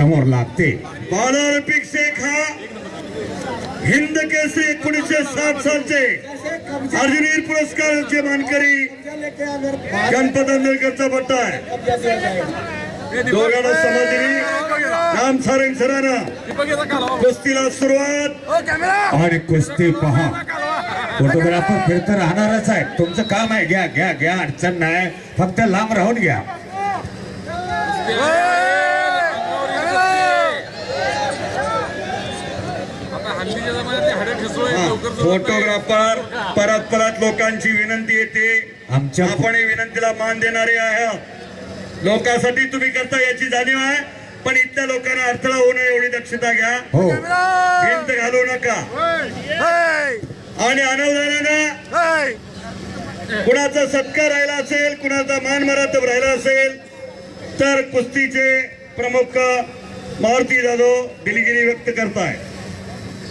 समोर लागते बालारपिक शेख हा हिंद केसरी एकोणीसशे साठ सालचे अर्जुनीर पुरस्कारचे मानकरी गणपत अंधेरकरचा पट्टा आहे। दोघांना समाधी राम सारंग सरांना कुस्तीला सुरुवात। आणि कुस्ती पहा। फोटोग्राफर फिरत राहणारच आहे। तुमचं काम आहे. घ्या घ्या घ्या. अडचण नाही. फक्त लांब राहून घ्या. फोटोग्राफर परत परत लोकांची विनंती येते. आमच्या आपण ही विनंतीला मान देणारे आहात लोकांसाठी तुम्ही करता याची जाणीव आहे पण इथल्या लोकांना अडथळा होऊ नये एवढी दक्षता घ्या. हो. भिंत घालू नका. आणि अनावधानानं कुणाचा सत्कार राहिला असेल कुणाचा मान मरातब राहिला असेल तर कुस्तीचे प्रमुख मारुती जाधव दिलगिरी व्यक्त करताय.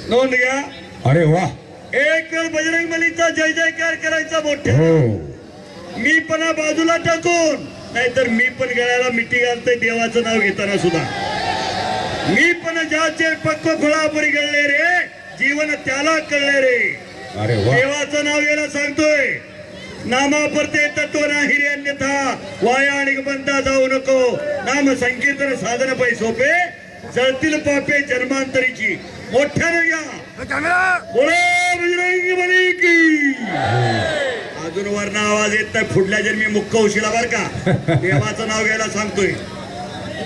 नोंद घ्या. अरे वा. एक वेळ बजरंग बलीचा जय जयकार करायचा मोठ्या. हो. मी पण बाजूला टाकून नाहीतर मी पण गळ्याला मिठी घालतोय देवाचं नाव घेताना सुद्धा. मी पण ज्याचे पक्क फळापरी गळले रे जीवन त्याला कळले रे. देवाचं नाव याला सांगतोय. नामापरते तत्व नाही रे अन्यथा वाया आणि बनता जाऊ नको. नाम संकीर्तन साधन पै सोपे जळतील पापे जन्मांतरीची. मोठ्याने घ्या अजून वर्ण आवाज येत नाही पुढल्या जन्मी मुख्य उशिला बर का? देवाचं नाव घ्यायला सांगतोय.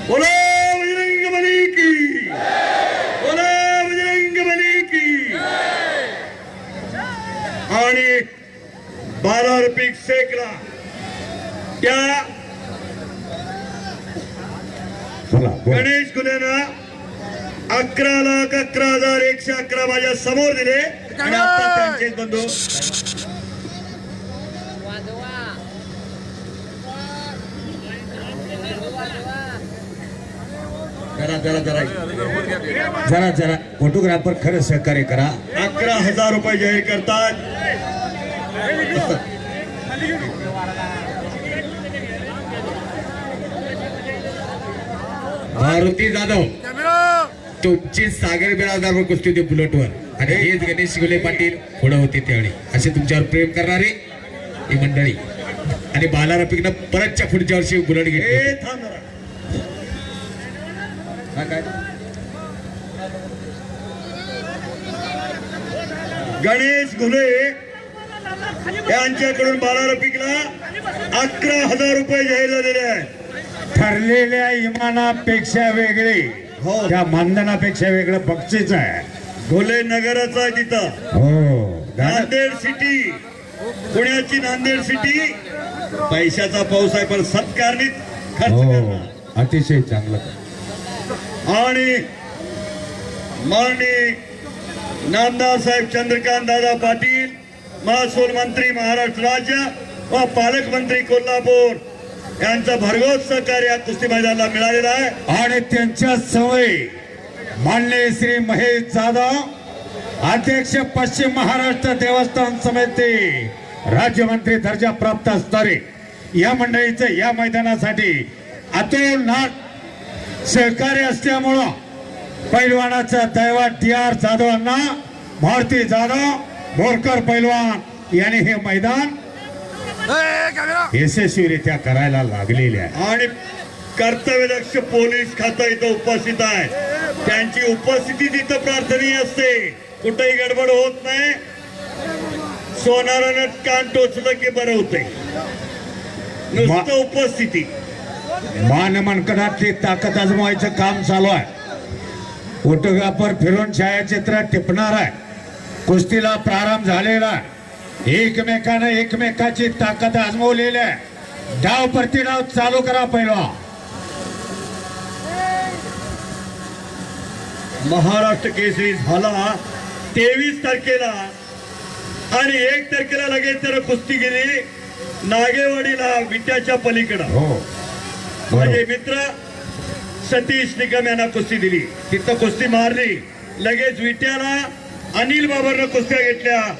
बोला बजरंग बली की! बोला बजरंग बली की! आणि बारा रुपये शेकला त्या गणेश गुन्ह्यानं अकरा लाख अकरा हजार एकशे अकरा माझ्यासमोर दिले. आणि आता त्यांचे बंधू. जरा जरा जरा. जरा जरा. फोटोग्राफर खरं सहकार्य करा. अकरा हजार रुपये जाहीर करतात. मारुती जाधव. तुमची सागर बिराजदार कुस्ती होती बुलेटवर. आणि हेच गणेश गुले पाटील पुढे होते त्यावेळी. असे तुमच्यावर प्रेम करणारे ही मंडळी. आणि बालारपिकनं परतच्या पुढच्या वर्षी बुलेट घेतली काय? गणेश घुले यांच्याकडून बारा रफिकला अकरा हजार रुपये जाहीर झालेले आहेत. ठरलेल्या इमानापेक्षा वेगळे. त्या मानधनापेक्षा वेगळं बक्षीस आहे. घोले नगराचा आहे तिथं. हो. नांदेड सिटी पुण्याची नांदेड सिटी पैशाचा पाऊस आहे पण सत्कारणी खर्च हो. करणार. अतिशय चांगलं. आणि माननीय नामदार साहेब चंद्रकांत दादा पाटील महसूल मंत्री महाराष्ट्र राज्य व पालकमंत्री कोल्हापूर. यांचं भरघोस सहकार्य या कुस्ती मैदानाला मिळालेलं आहे. आणि त्यांच्या सवय मान्य श्री महेश जाधव अध्यक्ष पश्चिम महाराष्ट्र देवस्थान समिती राज्यमंत्री दर्जा प्राप्त असणारे या मंडळीचं या मैदानासाठी अतुल नाथ सहकार्य असल्यामुळं पैलवानाचा दैवत डी आर जाधवांना मारुती जाधव बोरकर पैलवान यांनी हे मैदान यशस्वीरित्या करायला लागलेले आहे आणि कर्तव्यदक्ष पोलीस खातं इथं उपस्थित आहे. त्यांची उपस्थिती तिथं प्रार्थनीय असते. कुठेही गडबड होत नाही. सोनारानं कान टोचलं की बरं होतंय. नुसतं उपस्थिती. मान मनकडातली ताकद आजमावायचं काम चालू आहे. फोटोग्राफर फिरून छायाचित्र टिपणार आहे. कुस्तीला प्रारंभ झालेला आहे. एकमेकानं एकमेकाची ताकद आजमवलेली आहे. डाव प्रतिडाव चालू करा पहिला. महाराष्ट्र केसरी झाला तेवीस तारखेला आणि एक तारखेला लगेच त्यानं कुस्ती गेली नागेवाडीला विट्याच्या पलीकडं. हो. माझे मित्र सतीश निकम यांना कुस्ती दिली. तिथं कुस्ती मारली. लगेच विट्याला अनिल बाबरनं कुस्त्या घेतल्या.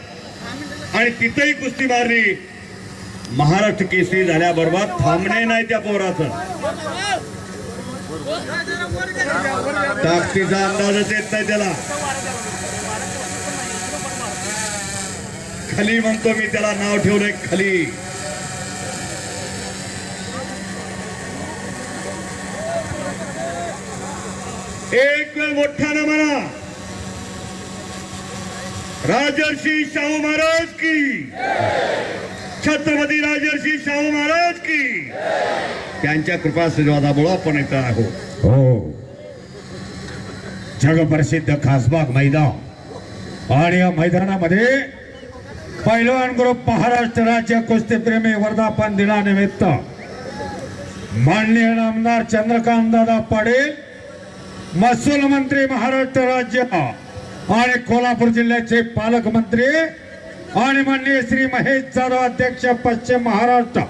आणि तिथंही कुस्ती मारली. महाराष्ट्र केसरी झाल्याबरोबर थांबणे नाही त्या पोराचं. ताकदीचा अंदाजच येत नाही त्याला. खाली म्हणतो मी त्याला नाव ठेवलंय खाली. एक वेळ मोठ्यानं म्हणा राजर्षी शाहू महाराज की। छत्रपती राजर्षी शाहू महाराज की। त्यांच्या कृपा आशीर्वादामुळं आपण इथं आहोत. हो. जगप्रसिद्ध खासबाग मैदान. आणि या मैदानामध्ये पैलवान ग्रुप महाराष्ट्र राज्य कुस्तीप्रेमी वर्धापन दिनानिमित्त माननीय आमदार चंद्रकांत दादा पाटील महसूल मंत्री महाराष्ट्र राज्य आणि कोल्हापूर जिल्ह्याचे पालकमंत्री आणि माननीय श्री महेश जाधव अध्यक्ष पश्चिम महाराष्ट्र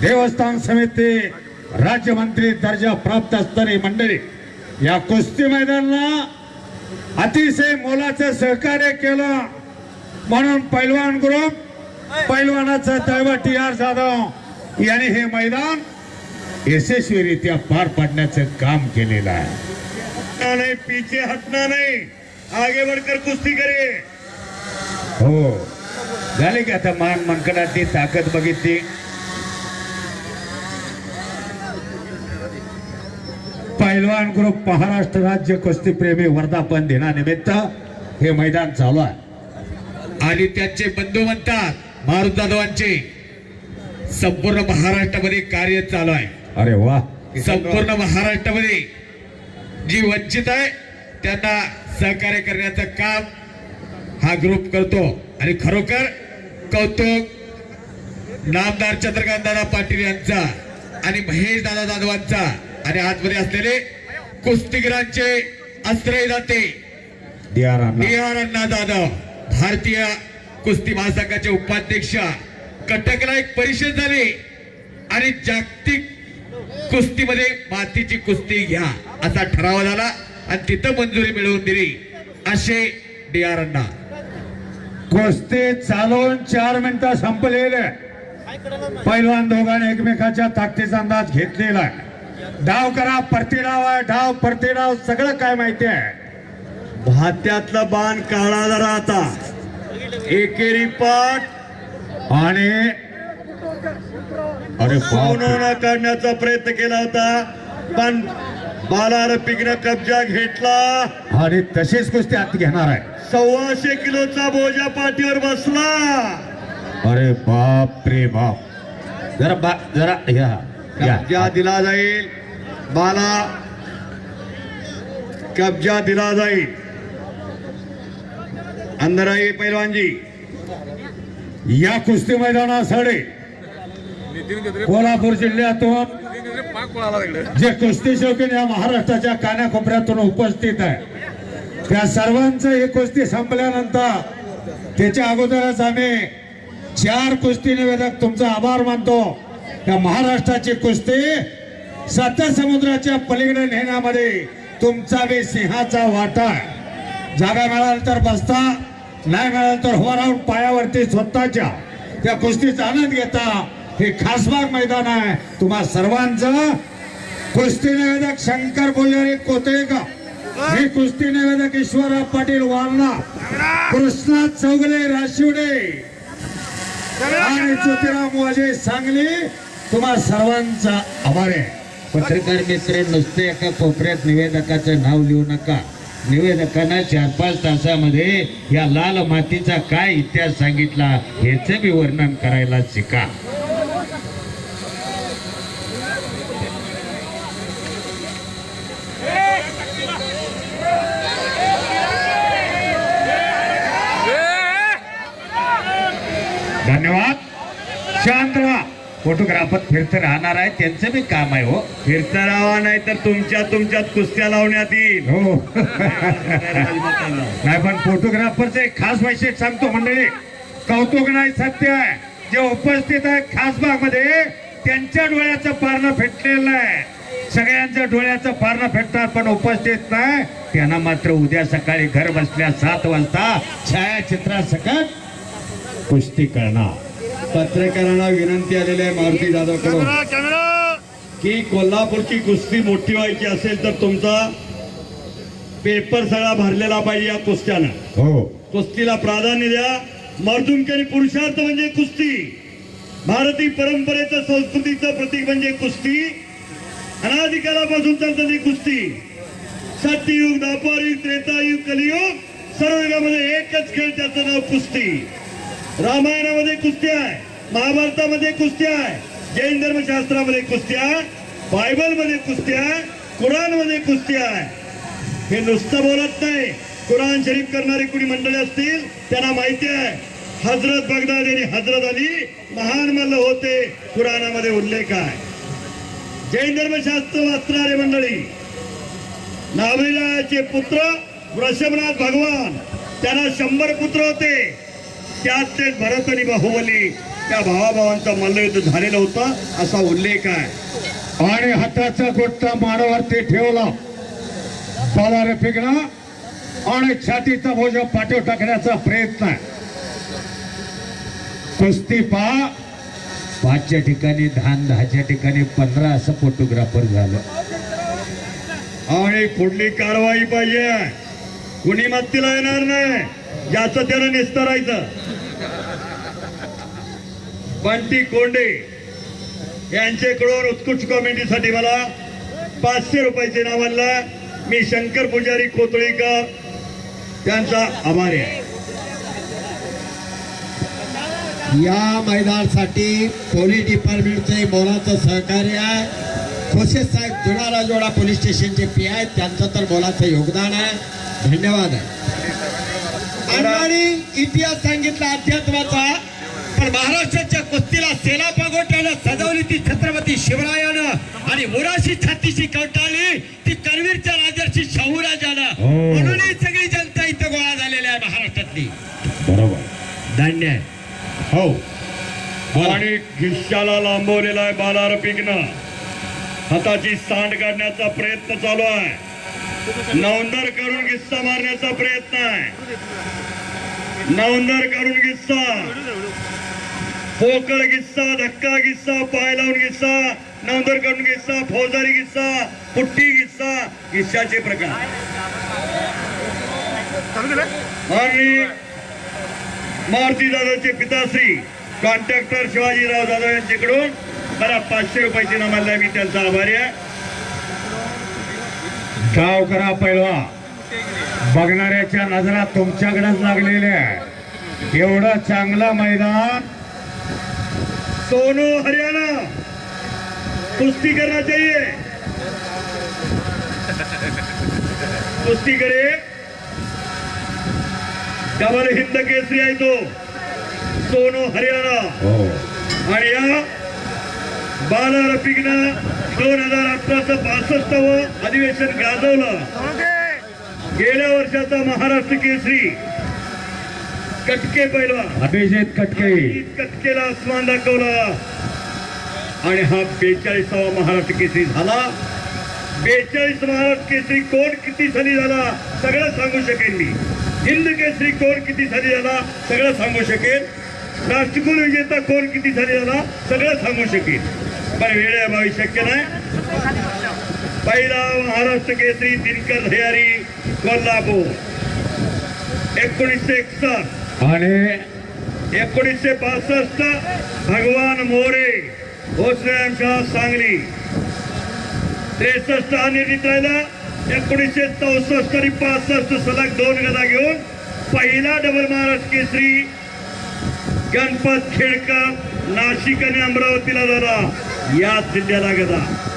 देवस्थान समिती राज्यमंत्री दर्जा प्राप्त असणारी मंडळी. या कुस्ती मैदानाला अतिशय मोलाचं सहकार्य केलं म्हणून पैलवान ग्रुप पैलवानाचा दैव टी आर जाधव यांनी हे मैदान यशस्वीरित्या पार पाडण्याचं काम केलेलं आहे. हटना नहीं पीछे आगे बढ़कर कुस्ती करे हो। झाले की आता मान मनकडाची ताकद बघितली पैलवान ग्रुप महाराष्ट्र राज्य कुस्तीप्रेमी वर्धापन दिनानिमित्त हे मैदान चालू आहे. आणि त्यांचे बंधू म्हणतात मारुत जाधवांचे संपूर्ण महाराष्ट्रामध्ये कार्य चालू आहे. अरे वा. संपूर्ण महाराष्ट्रामध्ये जी वंचित आहे त्यांना सहकार्य करण्याचं काम हा ग्रुप करतो. आणि खरोखर कौतुक नामदार चंद्रकांत दादा पाटील यांचा आणि महेश दादा जाधवांचा आणि आतमध्ये असलेले कुस्तीगिरांचे आश्रय दाते अण्णा. जाधव भारतीय कुस्ती महासंघाचे उपाध्यक्ष कटकला एक परिषद झाली. आणि जागतिक कुस्तीमध्ये मातीची कुस्ती घ्या असा ठराव झाला. आणि तिथं मंजुरी मिळवून दिली. असे डी आर अण्णा. कुस्ती चालवून चार मिनिटं संपलेले पैलवान दोघांनी एकमेकाच्या ताकदीचा अंदाज घेतलेला आहे. डाव करा परती डाव आहे. डाव परती डाव सगळं काय माहिती आहे. भात्यातला बाण काढा जरा आता. एकेरी पाठ. आणि अरे काढण्याचा प्रयत्न केला होता पण बालार पिकनं कब्जा घेतला. आणि तशीच कुस्ती आत घेणार आहे. सव्वाशे किलोचा बोजा पाठीवर बसला. अरे बाप रे बाप. जरा बा जरा या कब्जा दिला जाईल. बाला कब्जा दिला जाईल. आहे पैलवानजी. या कुस्ती मैदानासाठी कोल्हापूर जिल्ह्यातून जे कुस्ती शौकीन या महाराष्ट्राच्या कानाकोपऱ्यातून उपस्थित आहे. त्या सर्वांचं ही कुस्ती संपल्यानंतर त्याच्या अगोदरच आम्ही चार कुस्ती निवेदक तुमचा आभार मानतो. या महाराष्ट्राची कुस्ती सत्य समुद्राच्या पलीकडे नेण्यामध्ये तुमचा बी सिंहाचा वाटा जागा मिळाल्यानंतर तर बसता नाही मिळाल तर हो राहून पायावरती स्वतःच्या. त्या कुस्तीचा आनंद घेता हे खासबाग मैदान आहे. तुम्हा सर्वांचं कुस्ती निवेदक शंकर बोलेरे कोतळेकर मी कुस्ती निवेदक ईश्वरराव पाटील वारणा कृष्णा चौगले राशिवडे आणि ज्योतिराम वाजे सांगली तुम्हा सर्वांचा आभार आहे. पत्रकार मित्र नुसते एका कोपऱ्यात निवेदकाचं नाव लिहू नका. निवेदकांना चार पाच तासामध्ये या लाल मातीचा काय इतिहास सांगितला ह्याच बी वर्णन करायला शिका. धन्यवाद. शांत राहा फोटोग्राफर फिरत राहणार आहे. त्यांचं बी काम आहे हो. फिरता राहा नाही तर तुमच्या तुमच्यात कुस्त्या लावण्यात येईल. हो. नाही पण फोटोग्राफरचे एक खास वैशिष्ट्य सांगतो मंडळी. कौतुक नाही सत्य आहे. जे उपस्थित आहे खासमध्ये त्यांच्या डोळ्याचं पारणं फेटलेलं आहे. सगळ्यांच्या डोळ्याचं पारणं फेटतात पण उपस्थित नाही. त्यांना मात्र उद्या सकाळी घर बसल्या सात वाजता छायाचित्रासकट कुस्ती करणार. पत्रकारांना विनंती आलेली आहे मारुती जाधवकडून की कोल्हापूरची कुस्ती मोठी व्हायची असेल तर तुमचा पेपर सगळा भरलेला पाहिजे या कुस्त्यानं. हो. कुस्तीला प्राधान्य द्या. मर्दुमकी आणि पुरुषार्थ म्हणजे कुस्ती. भारतीय परंपरेचं संस्कृतीचं प्रतीक म्हणजे कुस्ती. अनाधिकारापासून चालतं ती कुस्ती. सत्ययुग दापारयुग त्रेतायुग कलियुग सर्व युगामध्ये एकच खेळ त्याचं नाव कुस्ती. रामायणामध्ये कुस्ती आहे महाभारतामध्ये कुस्ती आहे जैन धर्मशास्त्रामध्ये कुस्ती आहे बायबलमध्ये कुस्ती आहे कुराणमध्ये कुस्ती आहे. हे नुसतं बोलत नाही. कुराण शरीफ करणारी कुणी मंडळी असतील त्यांना माहिती आहे. हजरत बगदाद आणि हजरत अली महान मल्ल होते. कुराणामध्ये उल्लेख आहे. जैन धर्मशास्त्र वाचणारे मंडळी नाभिराचे पुत्र वृषभनाथ भगवान त्यांना शंभर पुत्र होते. त्यात ते भरत आणि बाहुबली त्या भावाभावांचा मल्लयुद्ध झालेलं होतं असा उल्लेख आहे. आणि हाताचा गोट्टा मानावरती ठेवला. बालारे फेकणं आणि छातीचा भोजा पाठव टाकण्याचा प्रयत्न आहे. कुस्ती पहा. पाचच्या ठिकाणी दहा दहाच्या ठिकाणी पंधरा असं फोटोग्राफर झालं. आणि पुढली कारवाई पाहिजे. कुणी मत्तीला येणार नाही? ज्याचं त्यानं निस्तरायचं. बंटी कोंडे यांच्याकडून उत्कृष्ट कॉमेंटीसाठी मला पाचशे रुपयाचे नाव आणलं. मी शंकर पुजारी कोतळीकर त्यांचा आभारी आहे. या मैदानासाठी पोलीस डिपार्टमेंटचे मोलाचं सहकार्य आहे. खोसे साहेब जुना राजवाडा पोलीस स्टेशनचे पी आहेत. त्यांचं तर मोलाचं योगदान आहे. धन्यवाद. अण्णांनी इतिहास सांगितला अध्यात्माचा पण महाराष्ट्राच्या कुस्तीला सेना पागोट्यानं सजवली ती छत्रपती शिवरायानं आणि मोराशी छातीशी कवटाळली ती करवीरच्या राजर्षी शाहूराजानं हो. म्हणून ही सगळी जनता इथं गोळा झालेली आहे महाराष्ट्रातली. बरोबर. धान्य आहे. हो. आणि खिश्याला लांबवलेला आहे बालार पिकणं हाताची सांड काढण्याचा प्रयत्न चालू आहे. नवंदर करून गिस्सा मारण्याचा प्रयत्न आहे. नवंदर करून गिस्सा पोकळ गिस्सा धक्का गिस्सा पाय लावून गिस्सा नवंदर करून गिस्सा फौजदारी किस्सा पुट्टी किस्सा गिस्साचे प्रकार. आणि मारुती दादाचे पिताश्री कॉन्ट्रॅक्टर शिवाजीराव दादा यांच्याकडून मला पाचशे रुपयाची नामाला मी त्यांचा आभारी आहे. गावकरा पैलवा बघणाऱ्याच्या नजरा तुमच्याकडेच लागलेल्या आहे एवढं चांगलं मैदान सोनू हरियाणा कुस्ती करना चाहिए कुस्ती करे डबल हिंद केसरी आहे तो सोनू हरियाणा. हो. आणि या बाला रफिकनं दोन हजार अठराचं बासष्टावं अधिवेशन गाजवलं. गेल्या वर्षाचा महाराष्ट्र केसरी कटके पहिला अभिजित कटके. कटकेला आसमान दाखवला. आणि हा बेचाळीसावा महाराष्ट्र केसरी झाला. बेचाळीस महाराष्ट्र केसरी कोण किती साली झाला सगळं सांगू शकेन मी. हिंद केसरी कोण किती साली झाला सगळं सांगू शकेन. राष्ट्रकुल विजेता कोण किती साली झाला सगळं सांगू शकेन. पण वेळेअभावी शक्य नाही पहिला महाराष्ट्र केसरी दिनकर हयारी कोल्हापूर। एकोणीसशे एकसष्ट आणि एकोणीसशे बासष्ट भगवान मोरे भोसलेंच्या सांगली। त्रेसष्ट हा निर्णित राहिला. एकोणीसशे चौसष्ट आणि पासष्ट सलग दोन गदा घेऊन पहिला डबल महाराष्ट्र केसरी गणपत खेडकर नाशिक आणि अमरावतीला झाला याच जिल्ह्याला गदा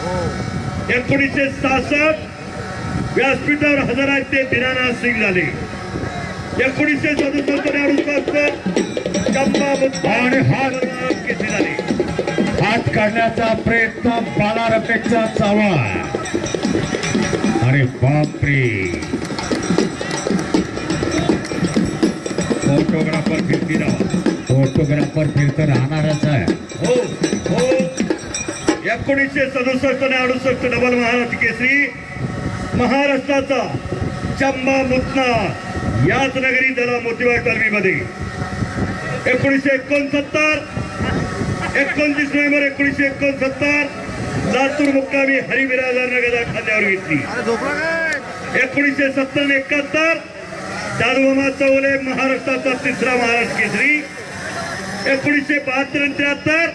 एकोणीसशे सहासष्ट व्यासपीठावर हजर आहेत ते दिनानाथ सिंग झाले. एकोणीसशे सदुसष्ट आणि हात झाले? हात काढण्याचा प्रयत्न बालारपेक्षा चावा. अरे बापरे. फोटोग्राफर फिरती राहा फोटोग्राफर फिरतं राहणारच आहे. हो हो. एकोणीसशे सदुसष्ट आणि अडुसष्ट डबल महाराष्ट्र केसरी महाराष्ट्राचा चंबा मुतना याच नगरी झाला मोतीबाग तालमीमध्ये एकोणीसशे एकोणसत्तर एकोणतीस नोव्हेंबर एकोणीसशे एकोणसत्तर लातूर मुक्कामी हरिबिराजांना गदा खांद्यावर घेतली. एकोणीसशे सत्तर एकाहत्तर दादोबा चौले महाराष्ट्राचा तिसरा महाराष्ट्र केसरी. एकोणीसशे बहात्तर आणि त्र्याहत्तर.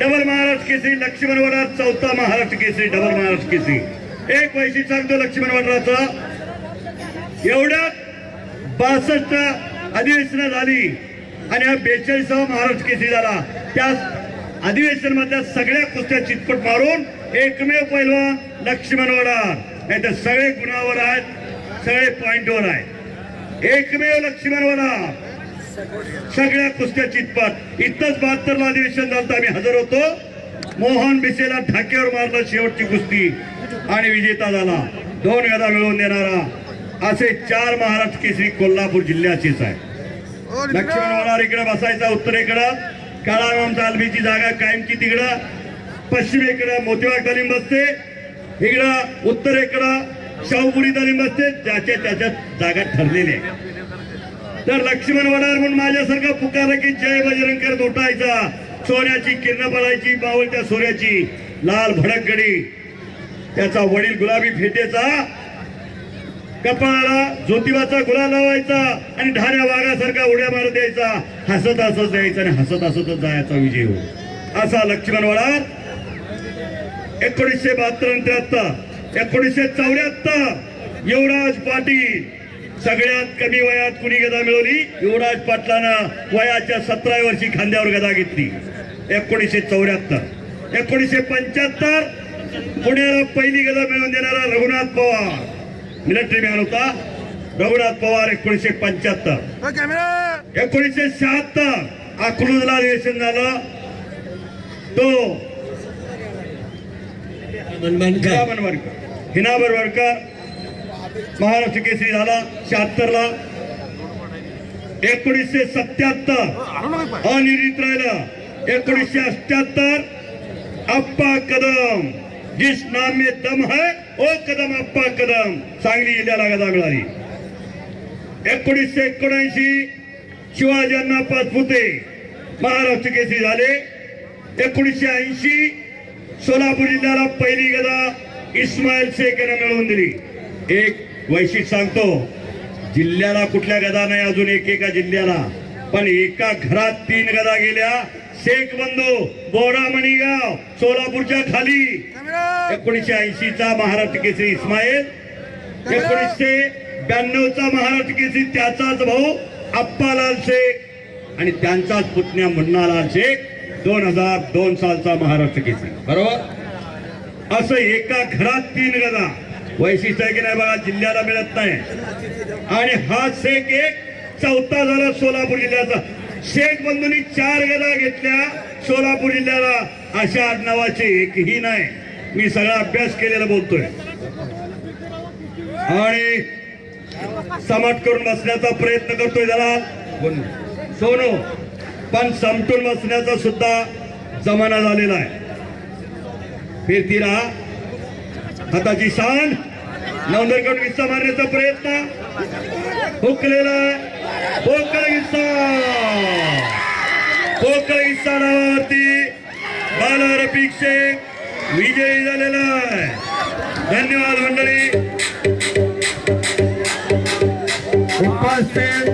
डबल महाराष्ट्र केसरी लक्ष्मण वडा चौथा महाराष्ट्र केसरी डबल महाराष्ट्र केसरी. एक वैशिष्ट्य सांगतो लक्ष्मण वडाराचा. एवढ्यात बासष्ट अधिवेशनं झाली आणि हा बेचाळीसावा महाराष्ट्र केसरी झाला. त्या अधिवेशन मधल्या सगळ्या कुस्त्या चितपट मारून एकमेव पैलवान लक्ष्मण वडार. नाही तर सगळे गुणावर आहेत सगळे पॉइंटवर आहेत. एकमेव लक्ष्मण वडार. सगळ्या कुस्त्या चितपात. इथंच बहात्तरला अधिवेशन झालं आम्ही हजर होतो. मोहन बिसेला ढाक्यावर मारलं शेवटची कुस्ती आणि विजेता झाला. दोन गदा मिळवून देणारा असे चार महाराष्ट्र केसरी कोल्हापूर जिल्ह्याचेच आहे. लक्ष्मण वडार इकडे बसायचा उत्तरेकडं काळाराम आलमीची जागा कायमची तिकडं. पश्चिमेकडं मोतीबा तालीम बसते. इकडं उत्तरेकडं शाहूपुरी तालीम बसते. ज्याच्या त्याच्या जागा ठरलेल्या आहे. तर लक्ष्मण वडार म्हणून माझ्यासारखा पुकारलं की जय बजरंकर दोटायचा. सोन्याची किरण पडायची बावळत्या सोन्याची. लाल भडक गडी. त्याचा वडील गुलाबी फेटेचा. कपाळाला ज्योतिबाचा गुला लावायचा आणि ढाऱ्या वाघासारखा उड्या मारत द्यायचा. हसत हसत द्यायचा आणि हसत हसतच जायचा विजय हो. असा लक्ष्मण वडार. एकोणीसशे बहात्तर आणि त्र्याहत्तर. एकोणीसशे चौऱ्याहत्तर. युवराज पाटील. सगळ्यात कमी वयात कुणी गदा मिळवली? युवराज पाटलानं वयाच्या सतरा वर्षी खांद्यावर गदा घेतली. एकोणीसशे चौऱ्याहत्तर. एकोणीसशे पंच्याहत्तर पुण्याला पहिली गदा मिळवून देणारा रघुनाथ पवार. मिलिटरी मॅन होता. रघुनाथ पवार एकोणीसशे पंच्याहत्तर. एकोणीसशे शहात्तर अकलूजला अधिवेशन झालं. तो मनमानकर हिनाबरवरकर हिनाबरवरकर महाराष्ट्र केसरी झाला शहात्तर ला एकोणीसशे सत्याहत्तर. अनिर्णित राहिला. एकोणीसशे अठ्याहत्तर. अप्पा कदम. जिस नाम में दम है ओ कदम अप्पा कदम. सांगली जिल्ह्याला गदा मिळाली एकोणीसशे एकोणऐंशी. शिवाजींना पाचपुते महाराष्ट्र केसरी झाले. एकोणीसशे ऐंशी. सोलापूर जिल्ह्याला पहिली गदा इस्माईल शेख यांना मिळवून दिली. एक वैशिष्ट्य सांगतो जिल्ह्याला कुठल्या गदा नाही अजून एक एका जिल्ह्याला. पण एका घरात तीन गदा गेल्या. शेख बंधू बोरा मणिगाव सोलापूरच्या खाली. एकोणीसशे ऐंशी चा महाराष्ट्र केसरी इस्माईल. एकोणीसशे ब्याण्णव चा महाराष्ट्र केसरी त्याचाच भाऊ अप्पालाल शेख. आणि त्यांचाच पुतण्या मुन्नालाल शेख दोन हजार दोन सालचा महाराष्ट्र केसरी. बरोबर? असं एका घरात तीन गदा. वैशिष्ट्य आहे की नाही बघा जिल्ह्याला मिळत नाही. आणि हा शेख एक चौथा झाला सोलापूर जिल्ह्याचा. शेख बंधूंनी चार गदा घेतल्या सोलापूर जिल्ह्याला. अशा आडनावाचे एकही नाही. मी सगळा अभ्यास केलेला बोलतोय. आणि समाट करून बसण्याचा प्रयत्न करतोय जरा. सोनू पण समटून बसण्याचा सुद्धा जमाना झालेला आहे. फिरती राहा हाताची शान. नवंदरकडून विस्ता मारण्याचा प्रयत्न. हुकलेला पोकळ हिस्सा. पोकळ हिस्सा नावावरती बाला रफिक शेख विजयी झालेला आहे. धन्यवाद मंडळी. उपस्थित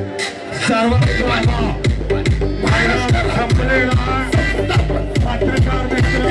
सर्व संपलेला पत्रकार मित्र